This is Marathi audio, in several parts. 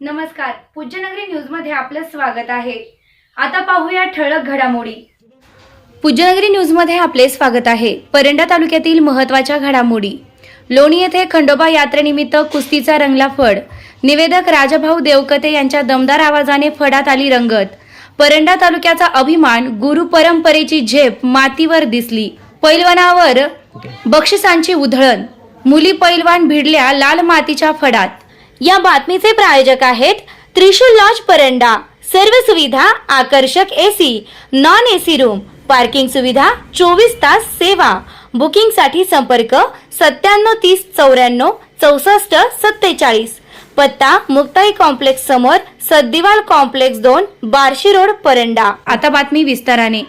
नमस्कार. पूज्यनगरी न्यूजमध्ये आपलं स्वागत आहे. आता पाहूया ठळक घडामोडी. पूज्यनगरी न्यूजमध्ये आपले स्वागत आहे. परंडा तालुक्यातील महत्त्वाच्या घडामोडी. लोणी येथे खंडोबा यात्रेनिमित्त कुस्तीचा रंगला फड. निवेदक राजभाऊ देवकते यांच्या दमदार आवाजाने फडात आली रंगत. परंडा तालुक्याचा अभिमान गुरु परंपरेची झेप मातीवर दिसली. पैलवानावर बक्षिसांची उधळण. मुली पैलवान भिडल्या लाल मातीच्या फडात. या बातमीचे प्रायोजक आहेत त्रिशूल लॉज परंडा. सर्व सुविधा आकर्षक AC non AC room parking सुविधा चोवीस तास सेवा. बुकिंगसाठी संपर्क सत्त्याण्णव तीस चौऱ्याण्णव चौसष्ट सत्तेचाळीस. पत्ता मुक्ताई कॉम्प्लेक्स समोर सद्दिवाल कॉम्प्लेक्स दोन बार्शी रोड परंडा. आता बातमी विस्ताराने.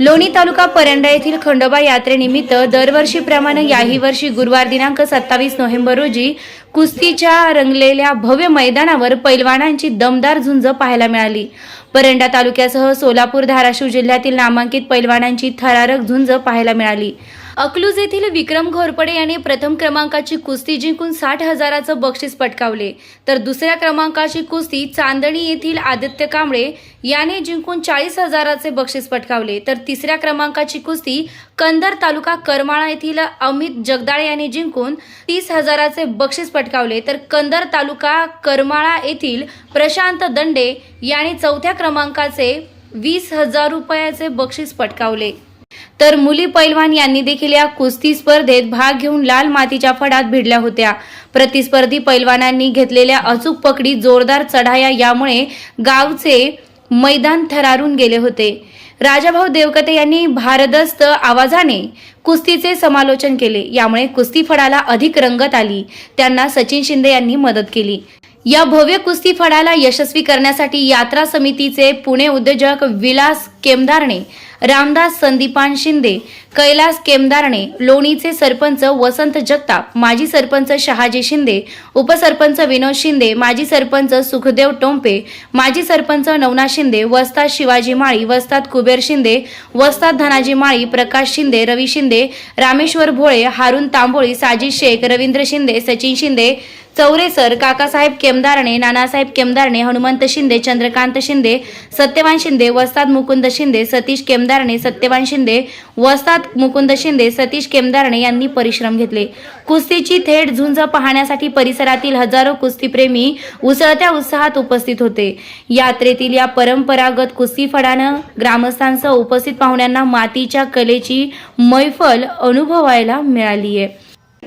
लोणी तालुका परंडा येथील खंडोबा यात्रेनिमित्त दरवर्षीप्रमाणे याही वर्षी गुरुवार दिनांक सत्तावीस नोव्हेंबर रोजी कुस्तीच्या रंगलेल्या भव्य मैदानावर पैलवानांची दमदार झुंज पाहायला मिळाली. परंडा तालुक्यासह सोलापूर धाराशिव जिल्ह्यातील नामांकित पैलवानांची थरारक झुंज पाहायला मिळाली. अकलूज येथील विक्रम घोरपडे याने प्रथम क्रमांकाची कुस्ती जिंकून साठ हजाराचं बक्षीस पटकावले. तर दुसऱ्या क्रमांकाची कुस्ती चांदणी येथील आदित्य कांबळे याने जिंकून चाळीस हजाराचे बक्षीस पटकावले. तर तिसऱ्या क्रमांकाची कुस्ती कंदर तालुका करमाळा येथील अमित जगदाळे याने जिंकून तीस हजाराचे बक्षीस पटकावले. तर कंदर तालुका करमाळा येथील प्रशांत दंडे याने चौथ्या क्रमांकाचे वीस हजार रुपयाचे बक्षीस पटकावले. तर मुली पैलवान यांनी देखील या कुस्ती स्पर्धेत भाग घेऊन लाल मातीच्या फडात भिडल्या होत्या. प्रतिस्पर्धी पैलवानांनी घेतलेल्या अचूक पकडी जोरदार चढाया यामुळे गावचे मैदान थरारून गेले होते. राजाभाऊ देवकते यांनी भारदस्त आवाजाने कुस्तीचे समालोचन केले. यामुळे कुस्ती फडाला अधिक रंगत आली. त्यांना सचिन शिंदे यांनी मदत केली. या भव्य कुस्ती फडाला यशस्वी करण्यासाठी यात्रा समितीचे पुणे उद्योजक विलास केमदारने रामदास संदीपान शिंदे कैलास केमदारणे लोणीचे सरपंच वसंत जगताप माजी सरपंच शहाजी शिंदे उपसरपंच विनोद शिंदे माजी सरपंच सुखदेव टोंपे माजी सरपंच नवना शिंदे वस्ताद शिवाजी माळी वस्ताद कुबेर शिंदे वस्ताद धनाजी माळी प्रकाश शिंदे रवी शिंदे रामेश्वर भोळे हारून तांबोळी साजिद शेख रवींद्र शिंदे सचिन शिंदे चौरेसर काकासाहेब केमदारणे नानासाहेब केमदारणे हनुमंत शिंदे चंद्रकांत शिंदे सत्यवान शिंदे वस्ताद मुकुंद शिंदे सतीश केमदारणे सत्यवान शिंदे वस्ताद मुकुंद शिंदे सतीश केमदारणे यांनी परिश्रम घेतले. कुस्तीची थेट झुंज पाहण्यासाठी परिसरातील हजारो कुस्तीप्रेमी उसळत्या उत्साहात उपस्थित होते. यात्रेतील या परंपरागत कुस्ती फडानं ग्रामस्थांसह उपस्थित पाहुण्यांना मातीच्या कलेची मैफल अनुभवायला मिळाली आहे